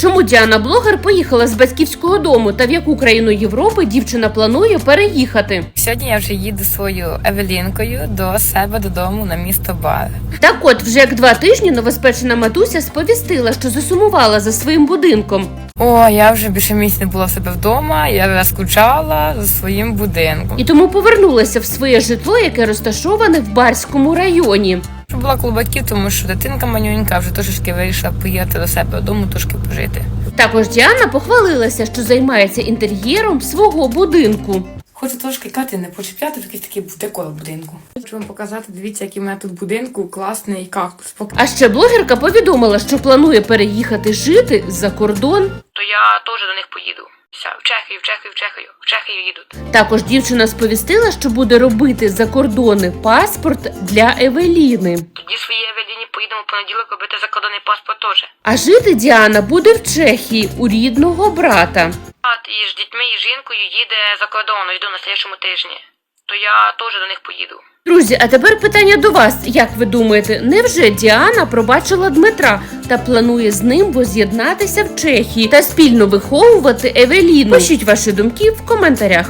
Чому Діана блогер поїхала з батьківського дому та в яку країну Європи дівчина планує переїхати? Сьогодні я вже їду своєю Евелінкою до себе додому на місто Бар. Так от, вже як два тижні новоспечена матуся сповістила, що засумувала за своїм будинком. О, я вже більше місяця не була в себе вдома, я скучала за своїм будинком. І тому повернулася в своє житло, яке розташоване в Барському районі. Була коло батьків, тому що дитинка манюнька вже трошечки вирішила поїхати до себе додому, трошки пожити. Також Діана похвалилася, що займається інтер'єром свого будинку. Хочу трошки кати не почіпляти в якийсь такий декор будинку. Хочу вам показати, дивіться, який у мене тут будинку класний кактус. А ще блогерка повідомила, що планує переїхати жити за кордон. то я теж до них поїду. Все, в Чехію, в Чехію, в Чехію, в Чехію їдуть. Також дівчина сповістила, що буде робити закордонний паспорт для Евеліни. Тоді своїй Евеліні поїдемо в понеділок робити закордонний паспорт теж. А жити Діана буде в Чехії у рідного брата. Брат із дітьми і жінкою їде за кордон, йду на слідчому тижні. То я теж до них поїду. Друзі, а тепер питання до вас. Як ви думаєте, невже Діана пробачила Дмитра та планує з ним воз'єднатися в Чехії та спільно виховувати Евеліну? Пишіть ваші думки в коментарях.